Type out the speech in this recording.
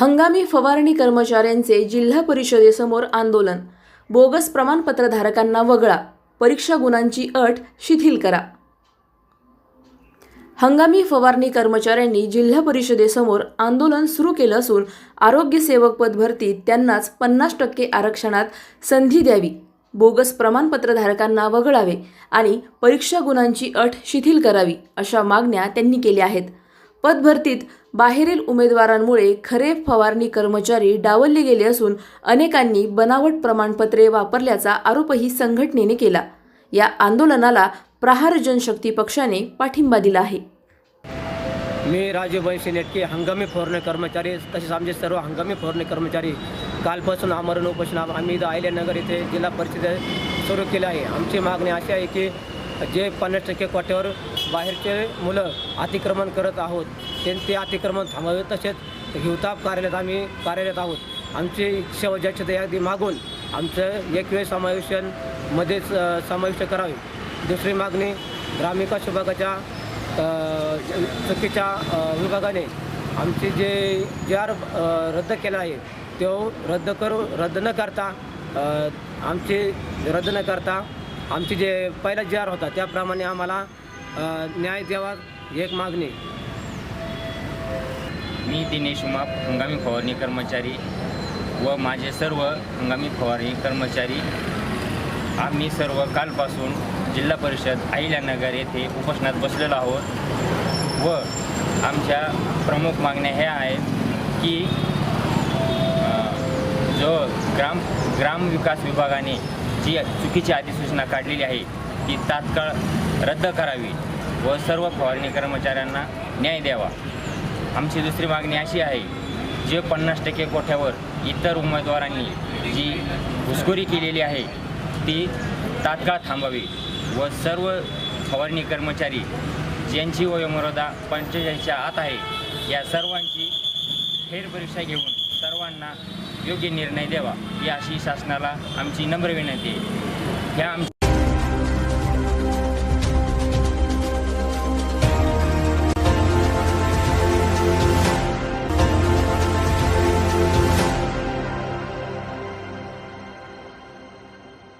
हंगामी फवारणी कर्मचाऱ्यांचे जिल्हा परिषदेसमोर आंदोलन. बोगस प्रमाणपत्रधारकांना वगळा. परीक्षा गुणांची अट शिथिल करा. हंगामी फवारणी कर्मचाऱ्यांनी जिल्हा परिषदेसमोर आंदोलन सुरू केलं असून आरोग्य सेवक पद भरतीत त्यांनाच पन्नास टक्के आरक्षणात संधी द्यावी. बोगस प्रमाणपत्रधारकांना वगळावे आणि परीक्षा गुणांची अट शिथिल करावी अशा मागण्या त्यांनी केल्या आहेत. पदभरतीत बाहेरील उमेदवारांमुळे खरे फवारणी कर्मचारी डावलले गेले असून अनेकांनी बनावट प्रमाणपत्रे वापरल्याचा आरोपही संघटनेने केला. या आंदोलनाला प्रहार जनशक्ती पक्षाने पाठिंबा दिला आहे. मी राजू बैसे नेटके हंगामी फवारणी कर्मचारी तसेच आमचे सर्व हंगामी फवारणी कर्मचारी कालपासून आमरण उपोषण आम्ही इथं अहिल्यानगर इथे जिल्हा परिषद सुरू केले आहे. आमची मागणी अशी आहे की जे पन्नास टक्के कोट्यावर बाहेरचे मुलं अतिक्रमण करत आहोत ते ते अतिक्रमण थांबावे तसेच हिवताप कार्यालयात आम्ही कार्यरत आहोत. आमची इच्छा व ज्याची यादी मागून आमचं एकवेळ समावेशनमध्येच अ, समाविष्ट करावे. दुसरी मागणी ग्रामविकास विभागाच्या चुकीच्या विभागाने आमचे जे जे आर रद्द केला आहे तो रद्द करू रद्द न करता आमचे रद्द न करता आमचे जे पहिला जे आर होता त्याप्रमाणे आम्हाला न्याय द्यावा एक मागणी. मी दिनेश उमाप हंगामी फवारणी कर्मचारी व माझे सर्व हंगामी फवारणी कर्मचारी. आम्ही सर्व कालपासून जिल्हा परिषद अहिल्यानगर येथे उपोषणात बसलेलो आहोत व आमच्या प्रमुख मागण्या ह्या आहेत की जो ग्राम ग्रामविकास विभागाने जी चुकीची अधिसूचना काढलेली आहे ती तात्काळ रद्द करावी व सर्व फवारणी कर्मचाऱ्यांना न्याय द्यावा. आमची दुसरी मागणी अशी आहे जे पन्नास टक्के कोठ्यावर इतर उमेदवारांनी जी घुसखोरी केलेली आहे ती तात्काळ थांबावी व सर्व फवारणी कर्मचारी ज्यांची वयोमर्यादा पंचेचाळीसच्या आत आहे या सर्वांची फेरपरीक्षा घेऊन सर्वांना योग्य निर्णय द्यावा ही अशी शासनाला आमची नम्र विनंती आहे. ह्या आम